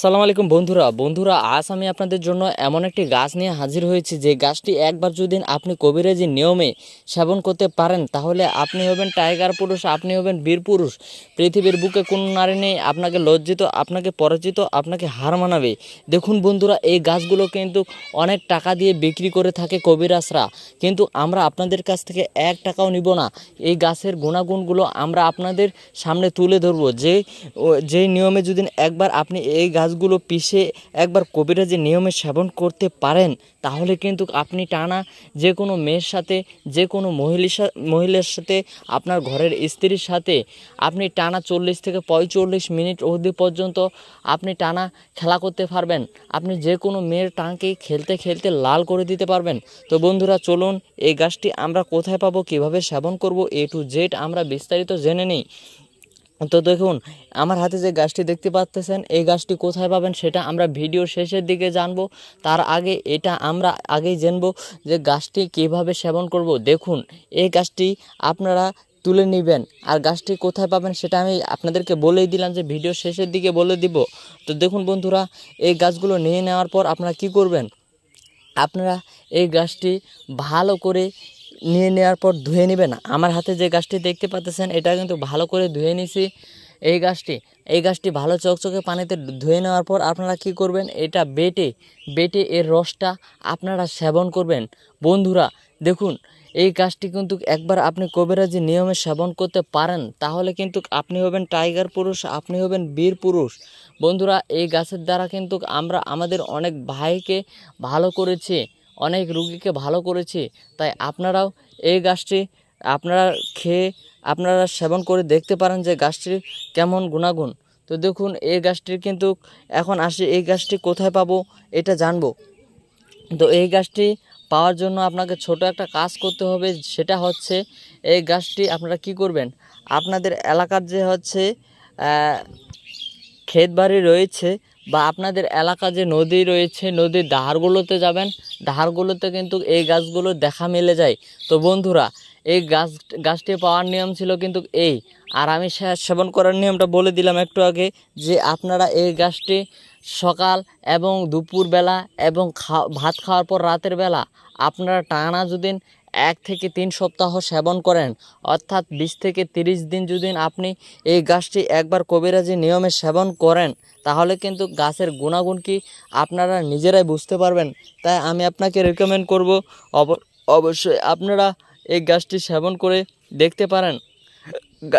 সালাম আলাইকুম বন্ধুরা। বন্ধুরা, আজ আমি আপনাদের জন্য এমন একটি গাছ নিয়ে হাজির হয়েছি যে গাছটি একবার যদি আপনি কবিরাজি নিয়মে সেবন করতে পারেন, তাহলে আপনি হবেন টাইগার পুরুষ, আপনি হবেন বীর পুরুষ। পৃথিবীর বুকে কোনো নারী নেই, আপনাকে লজ্জিত, আপনাকে পরাজিত, আপনাকে হার মানাবে। দেখুন বন্ধুরা, এই গাছগুলো কিন্তু অনেক টাকা দিয়ে বিক্রি করে থাকে কবিরাজরা। কিন্তু আমরা আপনাদের কাছ থেকে এক টাকাও নিব না। এই গাছের গুণাগুণগুলো আমরা আপনাদের সামনে তুলে ধরবো। যে যেই নিয়মে যদি একবার আপনি এই গাছগুলো পিষে একবার কবিরাজি নিয়মে সেবন করতে পারেন, তাহলে কিন্তু আপনি টানা যে কোনো মেয়ের সাথে, যে কোনো মহিলার মহিলার সাথে, আপনার ঘরের স্ত্রীর সাথে, আপনি টানা চল্লিশ থেকে পঁয়চল্লিশ মিনিট অবধি পর্যন্ত আপনি টানা খেলা করতে পারবেন। আপনি যে কোনো মেয়ের টানকে খেলতে খেলতে লাল করে দিতে পারবেন। তো বন্ধুরা, চলুন এই গাছটি আমরা কোথায় পাবো, কীভাবে সেবন করব এ টু জেড আমরা বিস্তারিত জেনে নিই। তো দেখুন, আমার হাতে যে গাছটি দেখতে পাচ্তেছেন এই গাছটি কোথায় পাবেন সেটা আমরা ভিডিওর শেষের দিকে জানব। তার আগে এটা আমরা আগেই জানব যে গাছটি কীভাবে সেবন করব। দেখুন, এই গাছটি আপনারা তুলে নেবেন আর গাছটি কোথায় পাবেন সেটা আমি আপনাদেরকে বলেই দিলাম যে ভিডিও শেষের দিকে বলে দিব। তো দেখুন বন্ধুরা, এই গাছগুলো নিয়ে নেওয়ার পর আপনারা কি করবেন? আপনারা এই গাছটি ভালো করে নিয়ে নেওয়ার পর ধুয়ে নেবেন আমার হাতে যে গাছটি দেখতে পাচ্ছেন, এটা কিন্তু ভালো করে ধুয়ে নিছি। এই গাছটি এই গাছটি ভালো চকচকে পানিতে ধুয়ে নেওয়ার পর আপনারা কি করবেন, এটা বেটে বেটে এর রসটা আপনারা সেবন করবেন। বন্ধুরা, দেখুন, এই গাছটি কিন্তু একবার আপনি কবিরাজি নিয়মে সেবন করতে পারেন, তাহলে কিন্তু আপনি হবেন টাইগার পুরুষ, আপনি হবেন বীর পুরুষ। বন্ধুরা, এই গাছের দ্বারা কিন্তু আমরা, আমাদের অনেক ভাইকে ভালো করেছি। অনেক রুগীকে ভালো করেছি, তাই আপনারাও এই গাছটি আপনারা খেয়ে আপনারা সেবন করে দেখতে পারেন যে গাছটির কেমন গুণাগুণ। তো দেখুন, এই গাছটির কিন্তু এখন আসি, এই গাছটি কোথায় পাবো এটা জানব। তো এই গাছটি পাওয়ার জন্য আপনাকে ছোট একটা কাজ করতে হবে, সেটা হচ্ছে এই গাছটি আপনারা কি করবেন? আপনাদের এলাকার যে হচ্ছে ক্ষেত বাড়ি রয়েছে বা আপনাদের এলাকা যে নদী রয়েছে, নদীর ধারগুলোতে যাবেন, ধারগুলোতে কিন্তু এই গাছগুলো দেখা মিলে যায়। তো বন্ধুরা, এই গাছ, গাছটি পাওয়ার নিয়ম ছিল কিন্তু এই। আর আমি সেবন করার নিয়মটা বলে দিলাম একটু আগে যে আপনারা এই গাছটি সকাল এবং দুপুরবেলা এবং খা, ভাত খাওয়ার পর রাতের বেলা আপনারা টানা যদি এক থেকে তিন সপ্তাহ সেবন করেন। অর্থাৎ বিশ থেকে তিরিশ দিন যদি আপনি এই গাছটি একবার কবিরাজি নিয়মে সেবন করেন, তাহলে কিন্তু গাছের গুণাগুণ কি আপনারা নিজেরাই বুঝতে পারবেন? তাই আমি আপনাকে রেকমেন্ড করব, অব, অবশ্যই আপনারা এই গাছটি সেবন করে দেখতে পারেন।